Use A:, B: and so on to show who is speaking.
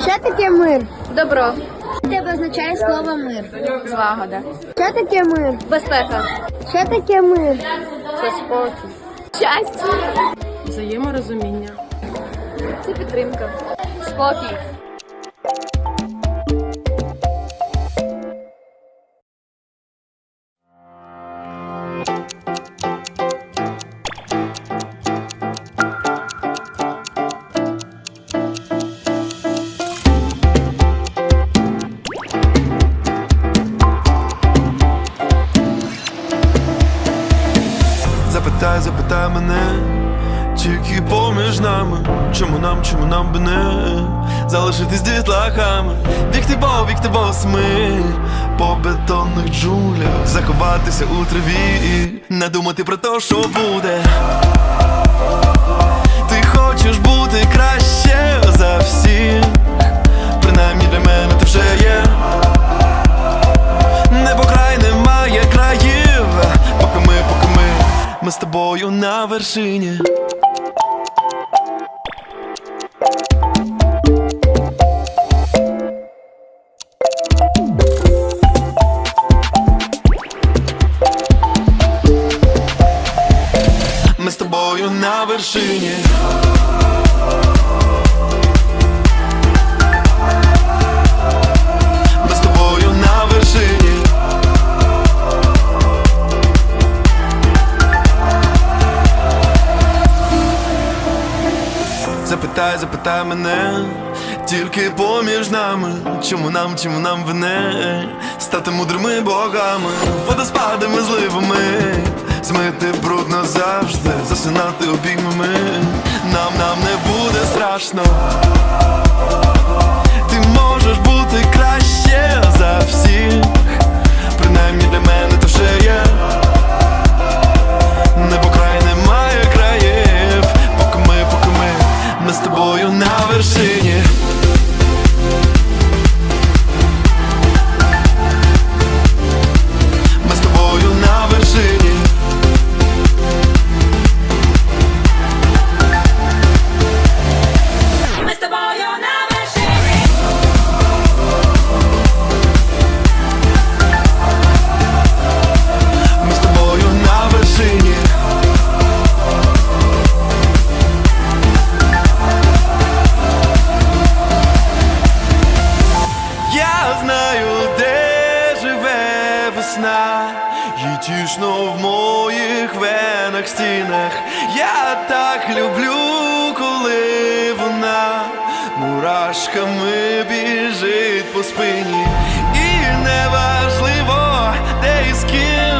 A: Що таке мир?
B: Добро,
A: тебе означає слово мир?
B: злагода,
A: Що таке мир?
B: безпека,
A: Що таке мир?
B: це спокій, щастя,
C: Взаєморозуміння.
B: це підтримка, спокій,
D: Запитай, мене, тільки поміж нами, чому нам, чому нам би не залишитись дітлахами, бігти бо, бігти босми по бетонних джунглях, заховатися у траві, і не думати про те, що буде. Ти хочеш бути тобою на вершині. Ми з тобою на вершині. Запитай, запитай мене, тільки поміж нами, чому нам, чому нам вине стати мудрими богами, водоспадами, зливами, змити брудно завжди, засинати обіймами. Нам, нам не буде страшно. Тішно в моїх венах стінах. Я так люблю, коли вона мурашками біжить по спині. І неважливо, де і з ким,